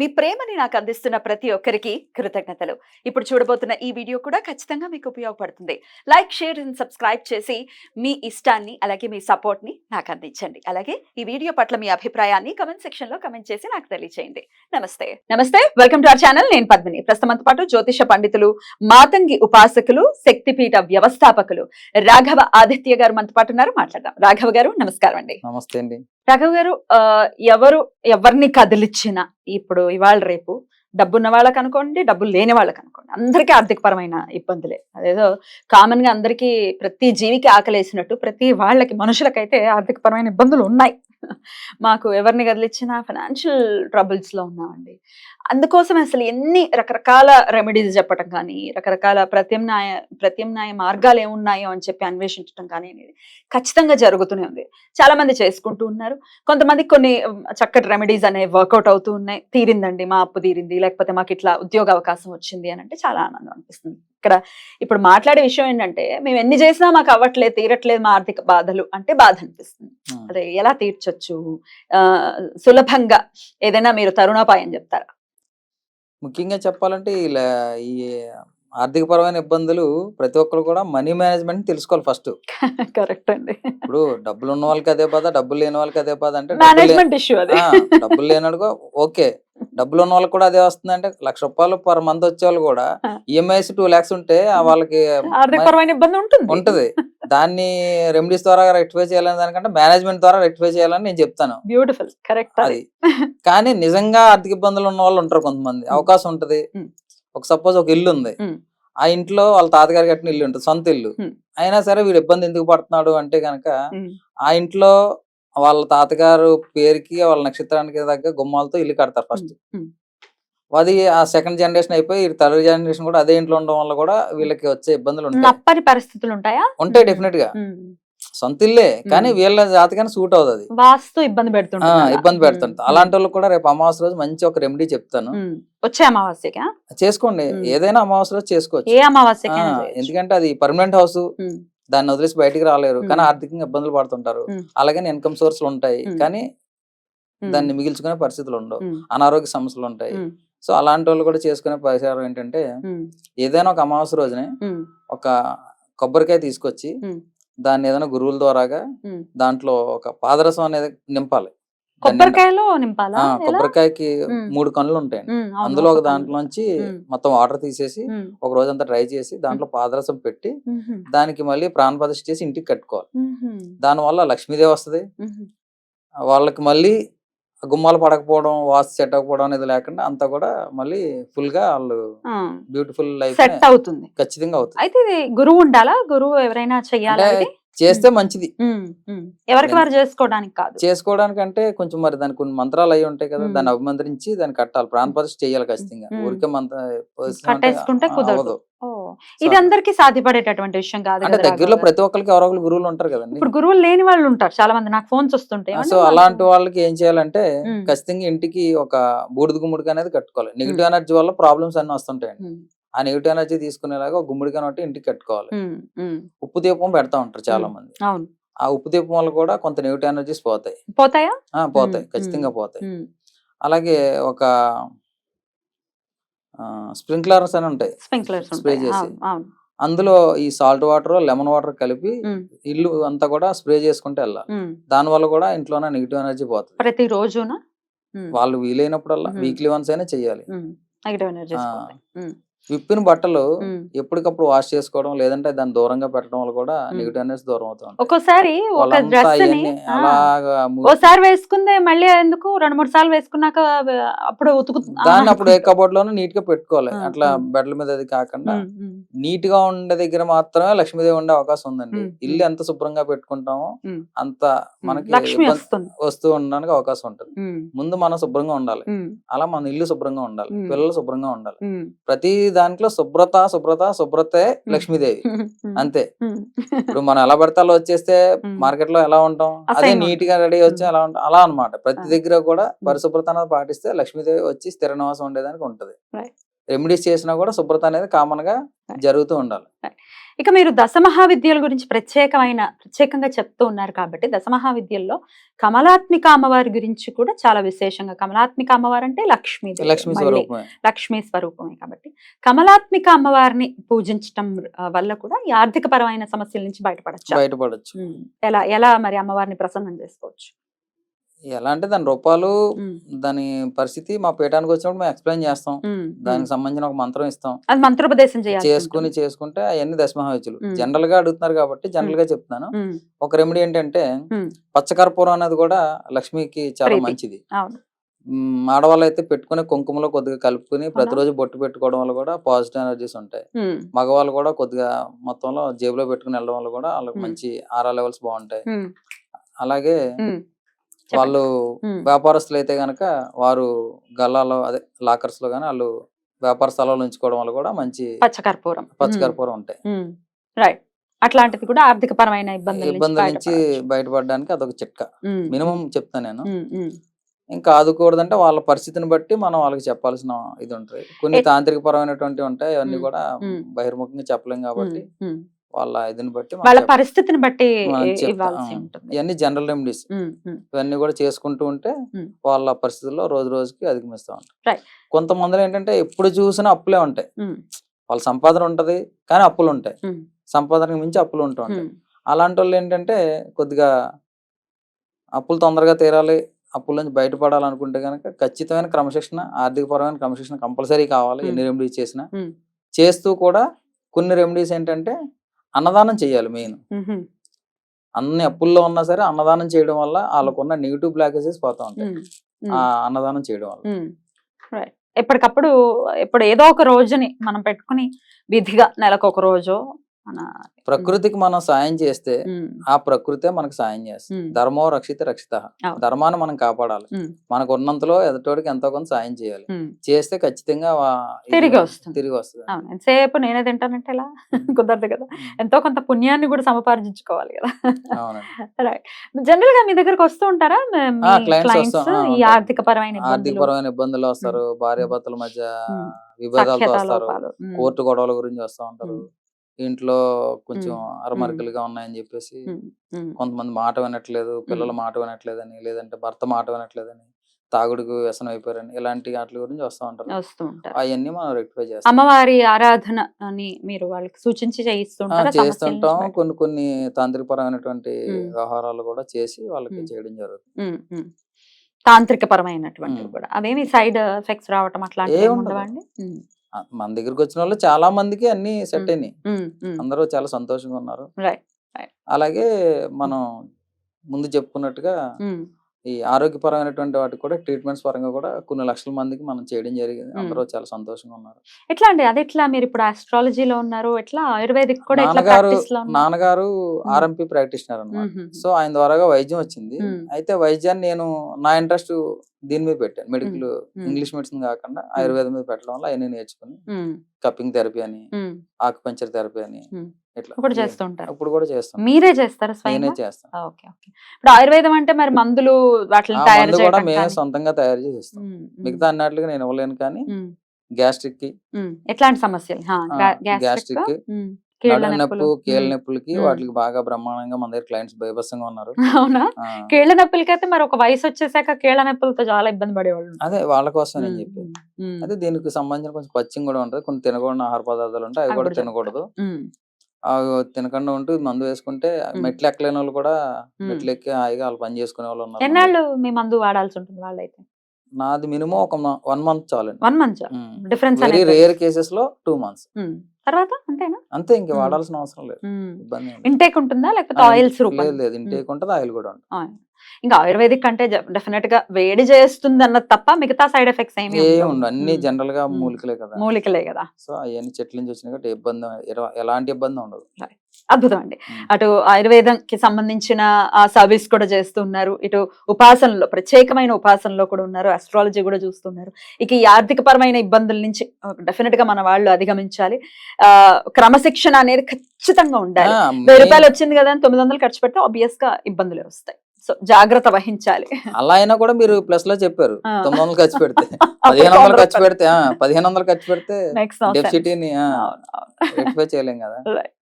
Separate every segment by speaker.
Speaker 1: మీ ప్రేమని నాకు అందిస్తున్న ప్రతి ఒక్కరికి కృతజ్ఞతలు. ఇప్పుడు చూడబోతున్న ఈ వీడియో కూడా ఖచ్చితంగా మీకు ఉపయోగపడుతుంది. లైక్ షేర్ అండ్ సబ్స్క్రైబ్ చేసి మీ ఇష్టాన్ని అలాగే మీ సపోర్ట్ని నాకు అందించండి. అలాగే ఈ వీడియో పట్ల మీ అభిప్రాయాన్ని కమెంట్ సెక్షన్లో కమెంట్ చేసి నాకు తెలియజేయండి నమస్తే. నమస్తే. వెల్కమ్ టు అవర్ ఛానల్ నేను పద్మిని. ప్రస్తుతంతో పాటు జ్యోతిష పండితులు మాతంగి ఉపాసకులు శక్తిపీఠ వ్యవస్థాపకులు రాఘవ ఆదిత్య గారు మనతో పాటు ఉన్నారు. మాట్లాడదాం. రాఘవ గారు నమస్కారం అండి.
Speaker 2: నమస్తే అండి.
Speaker 1: రాఘవ్ గారు ఆ, ఎవరు ఎవరిని కదిలిచ్చినా ఇప్పుడు ఇవాళ రేపు డబ్బున్న వాళ్ళకి అనుకోండి డబ్బులు లేని వాళ్ళకి అనుకోండి అందరికీ ఆర్థికపరమైన ఇబ్బందులే. అదేదో కామన్గా అందరికీ ప్రతి జీవికి ఆకలేసినట్టు ప్రతి వాళ్ళకి మనుషులకైతే ఆర్థికపరమైన ఇబ్బందులు ఉన్నాయి. మాకు ఎవరిని కదిలిచ్చినా ఫైనాన్షియల్ ట్రబుల్స్లో ఉన్నామండి. అందుకోసం అసలు ఎన్ని రకరకాల రెమెడీస్ చెప్పటం కానీ రకరకాల ప్రత్యామ్నాయ ప్రత్యామ్నాయ మార్గాలు ఏమున్నాయో అని చెప్పి అన్వేషించడం కానీ అనేది ఖచ్చితంగా జరుగుతూనే ఉంది. చాలా మంది చేసుకుంటూ ఉన్నారు. కొంతమంది కొన్ని చక్కటి రెమెడీస్ అనేవి వర్కౌట్ అవుతూ ఉన్నాయి. తీరిందండి మా అప్పు తీరింది లేకపోతే మాకు ఇట్లా ఉద్యోగ అవకాశం వచ్చింది అని అంటే చాలా ఆనందం అనిపిస్తుంది. ఇక్కడ ఇప్పుడు మాట్లాడే విషయం ఏంటంటే మేము ఎన్ని చేసినా మాకు అవ్వట్లేదు తీరట్లేదు మా ఆర్థిక బాధలు అంటే బాధ అనిపిస్తుంది. అదే ఎలా తీర్చొచ్చు? ఆ, సులభంగా ఏదైనా మీరు తరుణోపాయం చెప్తారా?
Speaker 2: ముఖ్యంగా చెప్పాలంటే ఇలా ఈ ఆర్థికపరమైన ఇబ్బందులు ప్రతి ఒక్కరు కూడా మనీ మేనేజ్మెంట్ తెలుసుకోవాలి ఫస్ట్.
Speaker 1: కరెక్ట్ అండి.
Speaker 2: ఇప్పుడు డబ్బులు ఉన్న వాళ్ళకి అదే బాధ డబ్బులు లేని వాళ్ళకి అదే బాధ అంటే డబ్బులు లే-
Speaker 1: మేనేజ్మెంట్ ఇష్యూ అది.
Speaker 2: ఆ, డబ్బులు లేనడుగా ఓకే. డబ్బులు ఉన్న వాళ్ళకి కూడా అదే వస్తుంది అంటే లక్ష రూపాయలు పర్ మంత్ వచ్చే వాళ్ళు కూడా. ఈఎంఐస్ టూ లాక్స్ ఉంటే వాళ్ళకి
Speaker 1: ఇబ్బంది ఉంటుంది.
Speaker 2: ఉంటది. దాన్ని రెమెడీస్ ద్వారా రెక్టిఫై చేయాలని దానికంటే మేనేజ్మెంట్ ద్వారా రెక్టిఫై చేయాలని నేను చెప్తాను.
Speaker 1: బ్యూటిఫుల్ కరెక్ట్ అది.
Speaker 2: కానీ నిజంగా ఆర్థిక ఇబ్బందులు ఉన్న వాళ్ళు ఉంటారు కొంతమంది. అవకాశం ఉంటది. ఒక సపోజ్ ఒక ఇల్లు ఉంది. ఆ ఇంట్లో వాళ్ళ తాతగారి కట్టిన ఇల్లు ఉంటుంది. సొంత ఇల్లు. అయినా సరే వీడు ఇబ్బంది ఎందుకు పడుతున్నాడు అంటే గనక
Speaker 1: ఉమ్.
Speaker 2: ఆ ఇంట్లో వాళ్ళ తాతగారు పేరుకి వాళ్ళ నక్షత్రానికి తగ్గ గుమ్మాలతో ఇల్లు కడతారు ఫస్ట్. అది ఆ సెకండ్ జనరేషన్ అయిపోయి థర్డ్ జనరేషన్ కూడా అదే ఇంట్లో ఉండడం వల్ల కూడా వీళ్ళకి వచ్చే ఇబ్బందులు ఉంటాయి
Speaker 1: పరిస్థితులు ఉంటాయా
Speaker 2: ఉంటాయి
Speaker 1: డెఫినెట్గా.
Speaker 2: సొంత ఇల్లే కానీ. వీళ్ళ జాతకాన్ని సూట్ అవుతుంది
Speaker 1: వాస్తు ఇబ్బంది అలా.
Speaker 2: ఇబ్బంది పెడుతుంది
Speaker 1: ఉమ్.
Speaker 2: అలాంటి వాళ్ళకి కూడా రేపు అమావాస్య రోజు మంచి ఒక రెమెడీ చెప్తాను.
Speaker 1: వచ్చే అమావాస్యకా
Speaker 2: చేసుకోండి. ఏదైనా అమావాస్య రోజు చేసుకోవచ్చు
Speaker 1: ఏ చేయొచ్చు.
Speaker 2: ఎందుకంటే అది పర్మనెంట్ హౌస్. దాన్ని వదిలేసి బయటికి రాలేరు కానీ. ఆర్థికంగా ఇబ్బందులు పడుతుంటారు. అలాగే ఇన్కమ్ సోర్స్లు ఉంటాయి. కానీ. దాన్ని మిగిల్చుకునే పరిస్థితులు ఉండవు. అనారోగ్య సమస్యలు ఉంటాయి. సో అలాంటి వాళ్ళు కూడా చేసుకునే పరిహారం ఏంటంటే. ఏదైనా ఒక అమావాస్య రోజునే. ఒక కొబ్బరికాయ తీసుకొచ్చి. దాన్ని ఏదైనా గురువుల ద్వారాగా. దాంట్లో ఒక పాదరసం అనేది నింపాలి
Speaker 1: కొబ్బరికాయలో నింపాలా?
Speaker 2: కొబ్బరికాయకి. మూడు ఉంటాయండి
Speaker 1: ఉమ్, అవును,
Speaker 2: అందులో ఒక దాంట్లోంచి. మొత్తం వాటర్ తీసేసి. ఒక రోజంతా ట్రై చేసి దాంట్లో పాదరసం పెట్టి. దానికి మళ్ళీ ప్రాణ ప్రతిష్ఠ చేసి ఇంటికి కట్టుకోవాలి
Speaker 1: ఉమ్హు.
Speaker 2: దానివల్ల లక్ష్మీదేవి వస్తుంది. వాళ్ళకి మళ్ళీ గుమ్మాలు పడకపోవడం వాస్తు సెట్ అవ్వకపోవడం అనేది లేకుండా అంతా కూడా మళ్ళీ ఫుల్గా వాళ్ళు బ్యూటిఫుల్ లైఫ్
Speaker 1: సెట్ అవుతుంది
Speaker 2: ఖచ్చితంగా అవుతుంది
Speaker 1: అయితే ఇది గురువు ఉండాలా గురువు ఎవరైనా చెయ్యాలా
Speaker 2: చేస్తే మంచిది.
Speaker 1: ఎవరికి వారు చేసుకోవడానికి కాదు.
Speaker 2: చేసుకోవడానికి అంటే కొంచెం మరి దానికి కొన్ని మంత్రాలు అయి ఉంటాయి కదా. దాన్ని అభిమంత్రించి దాన్ని కట్టాలి. ప్రాణ ప్రతిష్ఠ చేయాలి ఖచ్చితంగా. ఊరికే మంత్ర position అంటే
Speaker 1: కట్టేసుకుంటే కుదరదు. ఇది అందరికి సాధ్యపడేటటువంటి విషయం కాదు
Speaker 2: అంటే దగ్గరలో. ప్రతి ఒక్కరికి ఎవరో ఒకరు గురువులు ఉంటారు కదండి.
Speaker 1: ఇప్పుడు గురువులు లేని వాళ్ళు ఉంటారు చాలా మంది నాకు ఫోన్స్ వస్తుంటాయి.
Speaker 2: సో అలాంటి వాళ్ళకి ఏం చేయాలంటే. ఖచ్చితంగా ఇంటికి ఒక బూడిద గుమ్మడికి అనేది కట్టుకోవాలి. నెగిటివ్ ఎనర్జీ వల్ల ప్రాబ్లమ్స్ అన్ని వస్తుంటాయండి. ఆ నెగిటివ్ ఎనర్జీ తీసుకునేలాగా గుమ్మడికాయ ఒకటి ఇంటికి కట్టుకోవాలి. ఉప్పు దీపం పెడతా ఉంటారు చాలా మంది ఆ ఉప్పు దీపం వల్ల కూడా కొంత నెగిటివ్ ఎనర్జీస్ పోతాయి.
Speaker 1: పోతాయా?
Speaker 2: ఆ, పోతాయి. ఖచ్చితంగా పోతాయి. అలాగే ఒక స్ప్రింక్లర్స్ అని ఉంటాయి. స్ప్రే. చేసి. అందులో ఈ సాల్ట్ వాటర్ లెమన్ వాటర్ కలిపి ఇల్లు అంతా కూడా స్ప్రే చేసుకుంటే వెళ్ళాలి. దాని వల్ల కూడా ఇంట్లోనే నెగిటివ్ ఎనర్జీ పోతుంది.
Speaker 1: ప్రతి రోజున?
Speaker 2: వాళ్ళు వీలైనప్పుడల్లా. వీక్లీ వన్స్ అయినా
Speaker 1: నెగిటివ్ ఉమ్,
Speaker 2: విప్పిన బట్టలు. ఎప్పటికప్పుడు వాష్ చేసుకోవడం లేదంటే దాన్ని దూరంగా పెట్టడం వల్ల కూడా
Speaker 1: మ్మ్.
Speaker 2: నెగిటివ్ ఎనర్జీ దూరం అవుతుంది
Speaker 1: ఒక్కోసారి ఒక
Speaker 2: వాళ్ళంతా
Speaker 1: డ్రెస్ని
Speaker 2: అవన్నీ
Speaker 1: ఆ,
Speaker 2: అలాగా ము-
Speaker 1: ఓసారి వేసుకుందే మళ్ళీ ఎందుకు రెండు మూడు సార్లు వేసుకున్నాక అప్పుడు ఉతుకు
Speaker 2: దాన్ని అప్పుడు ఏ కబోర్డ్ లోనూ నీట్గా పెట్టుకోవాలి అట్లా. బెడ్ల మీద అది కాకుండా నీట్గా ఉండే దగ్గర మాత్రమే లక్ష్మీదేవి ఉండే అవకాశం ఉందండి. ఇల్లు ఎంత శుభ్రంగా పెట్టుకుంటామో. అంత. మనకి వస్తూ ఉండడానికి అవకాశం ఉంటుంది ముందు మనం శుభ్రంగా ఉండాలి అలా మన ఇల్లు శుభ్రంగా ఉండాలి. పిల్లలు శుభ్రంగా ఉండాలి ప్రతి దాంట్లో శుభ్రత శుభ్రత శుభ్రతే లక్ష్మీదేవి అంతే. ఇప్పుడు మనం ఎలా పడితే అలా వచ్చేస్తే. మార్కెట్లో ఎలా ఉంటాం అదే నీట్గా రెడీ వచ్చి. అలా ఉంటాం అలా అన్నమాట ప్రతి. దగ్గర కూడా పరిశుభ్రత అనేది పాటిస్తే లక్ష్మీదేవి వచ్చి స్థిర నివాసం ఉండేదానికి ఉంటది. రెమెడీస్ చేసినా కూడా శుభ్రత అనేది
Speaker 1: కామన్గా.
Speaker 2: జరుగుతూ ఉండాలి
Speaker 1: ఇక మీరు దశమహావిద్యల గురించి ప్రత్యేకమైన ప్రత్యేకంగా చెప్తూ ఉన్నారు కాబట్టి దశమహావిద్యల్లో కమలాత్మిక అమ్మవారి గురించి కూడా చాలా విశేషంగా కమలాత్మిక అమ్మవారు అంటే లక్ష్మీ
Speaker 2: లక్ష్మీ స్వరూపమే.
Speaker 1: లక్ష్మీ స్వరూపమే కాబట్టి. కమలాత్మిక అమ్మవారిని పూజించటం వల్ల కూడా ఈ ఆర్థిక పరమైన సమస్యల నుంచి బయటపడచ్చు.
Speaker 2: బయటపడచ్చు.
Speaker 1: ఎలా ఎలా మరి అమ్మవారిని ప్రసన్నం చేసుకోవచ్చు?
Speaker 2: ఎలా అంటే దాని రూపాలు దాని పరిస్థితి మా పీఠానికి వచ్చినప్పుడు మేము ఎక్స్ప్లెయిన్ చేస్తాం. దానికి. సంబంధించిన ఒక మంత్రం ఇస్తాం.
Speaker 1: అది మంత్రోపదేశం
Speaker 2: చేసుకుని చేసుకుంటే అవన్నీ దశమహావిద్యులు
Speaker 1: ఉమ్.
Speaker 2: జనరల్గా అడుగుతున్నారు కాబట్టి జనరల్గా చెప్తున్నాను. ఒక రెమెడీ ఏంటంటే. పచ్చకర్పూరం అనేది కూడా లక్ష్మికి చాలా. మంచిది. ఆడవాళ్ళు అయితే పెట్టుకుని కుంకుమలో కొద్దిగా కలుపుకుని ప్రతిరోజు బొట్టు పెట్టుకోవడం వల్ల కూడా పాజిటివ్ ఎనర్జీస్ ఉంటాయి. మగవాళ్ళు కూడా కొద్దిగా మొత్తంలో జేబులో పెట్టుకుని వెళ్ళడం వల్ల కూడా వాళ్ళకి. మంచి ఆరా లెవెల్స్ బాగుంటాయి. అలాగే. వాళ్ళు వ్యాపారస్తులు అయితే గనక వారు గల్లాలో అదే లాకర్స్లో గానీ వాళ్ళు వ్యాపార స్థలాలు ఉంచుకోవడం వల్ల కూడా మంచి
Speaker 1: పచ్చకర్పూరం.
Speaker 2: పచ్చకర్పూరం ఉంటాయి.
Speaker 1: రైట్. అట్లాంటిది కూడా ఆర్థిక పరమైన ఇబ్బందుల
Speaker 2: ఇబ్బందుల నుంచి. బయటపడడానికి అదొక చిట్కా. మినిమం చెప్తాను నేను. ఇంకా ఆదుకూడదంటే వాళ్ళ పరిస్థితిని బట్టి మనం వాళ్ళకి చెప్పాల్సిన ఇది ఉంటుంది. కొన్ని తాంత్రిక పరమైనటువంటి ఉంటాయి అవన్నీ కూడా. బహిర్ముఖంగా చెప్పలేం కాబట్టి. వాళ్ళ ఇదిని బట్టి
Speaker 1: వాళ్ళ పరిస్థితిని బట్టి
Speaker 2: ఇవన్నీ జనరల్ రెమెడీస్. ఇవన్నీ కూడా చేసుకుంటూ ఉంటే. వాళ్ళ పరిస్థితుల్లో రోజు రోజుకి అధిగమిస్తూ ఉంటారు. కొంతమందిలో ఏంటంటే ఎప్పుడు చూసినా అప్పులే ఉంటాయి. వాళ్ళ సంపాదన ఉంటది కానీ అప్పులు ఉంటాయి. సంపాదనకి మించి అప్పులు ఉంటూ ఉంటాయి. అలాంటి వాళ్ళు ఏంటంటే కొద్దిగా అప్పులు తొందరగా తీరాలి. అప్పుల నుంచి బయటపడాలనుకుంటే కనుక ఖచ్చితమైన క్రమశిక్షణ ఆర్థికపరమైన క్రమశిక్షణ కంపల్సరీ కావాలి. ఎన్ని రెమెడీస్ చేసినా. చేస్తూ కూడా కొన్ని రెమెడీస్ ఏంటంటే అన్నదానం చేయాలి మెయిన్ అన్ని అప్పుల్లో ఉన్నా సరే అన్నదానం చేయడం వల్ల వాళ్ళకున్న నెగిటివ్ బ్లాకేజెస్ పోతా ఉంటాయి. ఆ అన్నదానం చేయడం వల్ల.
Speaker 1: ఎప్పటికప్పుడు ఇప్పుడు ఏదో ఒక రోజుని మనం పెట్టుకుని విధిగా నెలకు ఒక రోజు
Speaker 2: ప్రకృతికి మనం సాయం చేస్తే ఆ ప్రకృతే మనకు సాయం చేస్తుంది. ధర్మో రక్షిత రక్షిత. ధర్మాన్ని మనం కాపాడాలి. మనకు ఉన్నంతలో ఎదుటోడికి ఎంతో కొంత సాయం చేయాలి. చేస్తే ఖచ్చితంగా
Speaker 1: తిరిగి వస్తుంది.
Speaker 2: తిరిగి వస్తుంది.
Speaker 1: ఎంతసేపు నేనే తింటానంటే ఎలా? కుదరదు కదా. ఎంతో కొంత పుణ్యాన్ని కూడా సముపార్జించుకోవాలి కదా. జనరల్గా మీ దగ్గరకు వస్తూ ఉంటారా? ఈ. ఆర్థిక పరమైన
Speaker 2: ఆర్థిక
Speaker 1: ఇబ్బందులు.
Speaker 2: పరమైన ఇబ్బందులు వస్తారు. భార్యాభర్తల మధ్య. విభేదాలతో
Speaker 1: సఖ్యత
Speaker 2: వస్తారు. కోర్టు గొడవల గురించి వస్తూ ఉంటారు. ఇంట్లో కొంచెం. అరమరికలుగా ఉన్నాయని చెప్పేసి కొంతమంది మాట వినట్లేదు పిల్లల మాట వినట్లేదని లేదంటే భర్త మాట వినట్లేదని తాగుడుకు వ్యసనం అయిపోయారని ఇలాంటి వాటి గురించి వస్తూ ఉంటారు. అవన్నీ మనం రెక్టిఫై చేస్తాం.
Speaker 1: అమ్మవారి ఆరాధన అని మీరు వాళ్ళకి సూచించి
Speaker 2: చేస్తుంటాం.
Speaker 1: బయట-
Speaker 2: కొన్ని కొన్ని తాంత్రిక పరమైనటువంటి
Speaker 1: ఉమ్.
Speaker 2: వ్యవహారాలు కూడా చేసి వాళ్ళకి. చేయడం జరుగుతుంది.
Speaker 1: ఉమ్, ఉమ్. తాంత్రిక పరమైనటువంటివి
Speaker 2: ఉమ్.
Speaker 1: కూడా. అవేమి సైడ్ ఎఫెక్ట్స్ రావటం అట్లాంటివి. ఉండవండి?
Speaker 2: మన దగ్గరికి వచ్చిన వాళ్ళు చాలా మందికి అన్ని సెట్. అయినాయి. అందరూ చాలా సంతోషంగా ఉన్నారు. అలాగే మనం ముందు చెప్పుకున్నట్టుగా ఈ ఆరోగ్యపరమైనటువంటి వాటికి కూడా ట్రీట్మెంట్స్ పరంగా కూడా కొన్ని లక్షల మందికి మనం చేయడం జరిగింది. అందరూ చాలా సంతోషంగా ఉన్నారు.
Speaker 1: ఎట్లా అండి? అది ఎట్లా? మీరు ఇప్పుడు ఆస్ట్రాలజీలో ఉన్నారు. ఎట్లా? ఆయుర్వేదిక్ కూడా
Speaker 2: నాన్నగారు నాన్నగారు ఆర్ఎంపీ ప్రాక్టీషనర్
Speaker 1: ఉమ్,
Speaker 2: సో ఆయన ద్వారాగా వైద్యం వచ్చింది. అయితే వైద్యాన్ని నేను నా ఇంట్రెస్ట్ దీని మీద పెట్టాను. మెడికల్. ఇంగ్లీష్ మెడిసిన్ కాకుండా ఆయుర్వేదం మీద పెట్టడం వల్ల అవన్నీ నేర్చుకుని కప్పింగ్ థెరపీ అని. ఆకుపంచర్ థెరపీ అని. ఇట్లా
Speaker 1: ఇప్పుడు చేస్తూ
Speaker 2: ఇప్పుడు కూడా చేస్తాను.
Speaker 1: మీరే చేస్తారా
Speaker 2: నేనే చేస్తాను.
Speaker 1: Okay okay. ఇప్పుడు ఆయుర్వేదం అంటే మరి మందులు వాటిని తయారు
Speaker 2: కూడా మేమే. సొంతంగా తయారు చేసి ఇస్తాం
Speaker 1: ఉమ్, ఉమ్,
Speaker 2: మిగతా అన్నట్లుగా నేను ఇవ్వలేను కానీ
Speaker 1: గ్యాస్ట్రిక్కి. ఎట్లాంటి సమస్యలు? గ్యాస్ట్రిక్ నొప్పులు.
Speaker 2: నొప్పు కీళ్ళ. నొప్పులకి. వాటికి బాగా బ్రహ్మాండంగా మన దగ్గర క్లయింట్స్ బీభత్సంగా ఉన్నారు.
Speaker 1: అవునా? కీళ్ళ నొప్పులకైతే మరి ఒక వయసు వచ్చేసాక కీళ్ళ నొప్పులతో చాలా ఇబ్బంది పడేవాళ్ళు.
Speaker 2: అదే వాళ్ళ కోసం నేను
Speaker 1: ఉమ్,
Speaker 2: అదే దీనికి సంబంధించిన కొంచెం పచ్చిం కూడా ఉంటుంది. కొన్ని తినకూడని ఆహార పదార్థాలు ఉంటాయి అవి కూడా
Speaker 1: కూడా
Speaker 2: తినకూడదు. తినకుండా ఉంటూ మందు వేసుకుంటే. మెట్లు ఎక్కలేని వాళ్ళు కూడా. మెట్లు ఎక్కి హాయిగా వాళ్ళు పని చేసుకునే వాళ్ళు ఉన్నారు
Speaker 1: ఎన్నాళ్ళు మీ మందు వాడాల్సి ఉంటుంది వాళ్ళైతే?
Speaker 2: నాది మినిమం ఒక వన్ మంత్ చాలండి.
Speaker 1: One month difference
Speaker 2: very rare కేసెస్లో టూ మంత్స్.
Speaker 1: తర్వాత అంతేనా?
Speaker 2: అంతే ఇంక. వాడాల్సిన అవసరం లేదు. ఇబ్బంది.
Speaker 1: ఇంటేక్ ఉంటుందా? లేకపోతే ఆయిల్స్
Speaker 2: లేదు ఇంటేక్ ఉంటుంది ఆయిల్ కూడా ఉంటుంది.
Speaker 1: ఇంకా ఆయుర్వేదిక్ అంటే డెఫినెట్గా వేడి చేస్తుంది అన్నది తప్ప మిగతా సైడ్ ఎఫెక్ట్స్ ఏమి ఉండవు.
Speaker 2: ఉండు అన్ని.
Speaker 1: జనరల్గా.
Speaker 2: మూలికలే కదా.
Speaker 1: మూలికలే కదా.
Speaker 2: సో అవన్నీ చెట్ల నుంచి వచ్చినాయి కాబట్టి ఇబ్బంది ఎలాంటి ఇబ్బంది ఉండదు.
Speaker 1: అద్భుతం అండి. అటు ఆయుర్వేదం కి సంబంధించిన ఆ సర్వీస్ కూడా చేస్తున్నారు. ఇటు ఉపాసనలో ప్రత్యేకమైన ఉపాసనలో కూడా ఉన్నారు. అస్ట్రాలజీ కూడా చూస్తున్నారు. ఇక ఈ ఆర్థిక పరమైన ఇబ్బందుల నుంచి డెఫినెట్గా మన వాళ్ళు అధిగమించాలి. ఆ క్రమశిక్షణ అనేది ఖచ్చితంగా ఉండాలి. వెయ్యి రూపాయలు వచ్చింది కదా అని తొమ్మిది వందలు ఖర్చు పెడితే ఆబ్వియస్గా ఇబ్బందులే వస్తాయి. సో జాగ్రత్త వహించాలి.
Speaker 2: అలా అయినా కూడా మీరు ప్లస్లో చెప్పారు. తొమ్మిది వందలు ఖర్చు పెడితే. పదిహేను వందలు ఖర్చు పెడితే పదిహేను వందలు ఖర్చు పెడితే రెక్టిఫై చేయలేం కదా.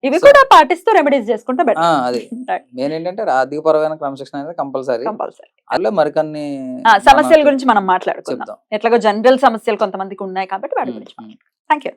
Speaker 1: ఇవి కూడా పాటిస్తూ రెమెడీస్ చేసుకుంటే
Speaker 2: అది. మెయిన్ ఏంటంటే ఆర్థిక పరమైన క్రమశిక్షణ అనేది కంపల్సరీ.
Speaker 1: కంపల్సరీ
Speaker 2: అందులో మరికొన్ని
Speaker 1: సమస్యల గురించి మనం మాట్లాడుకుందాం. ఎట్లాగో జనరల్ సమస్యలు కొంతమందికి ఉన్నాయి కాబట్టి వాటి గురించి థ్యాంక్ యూ.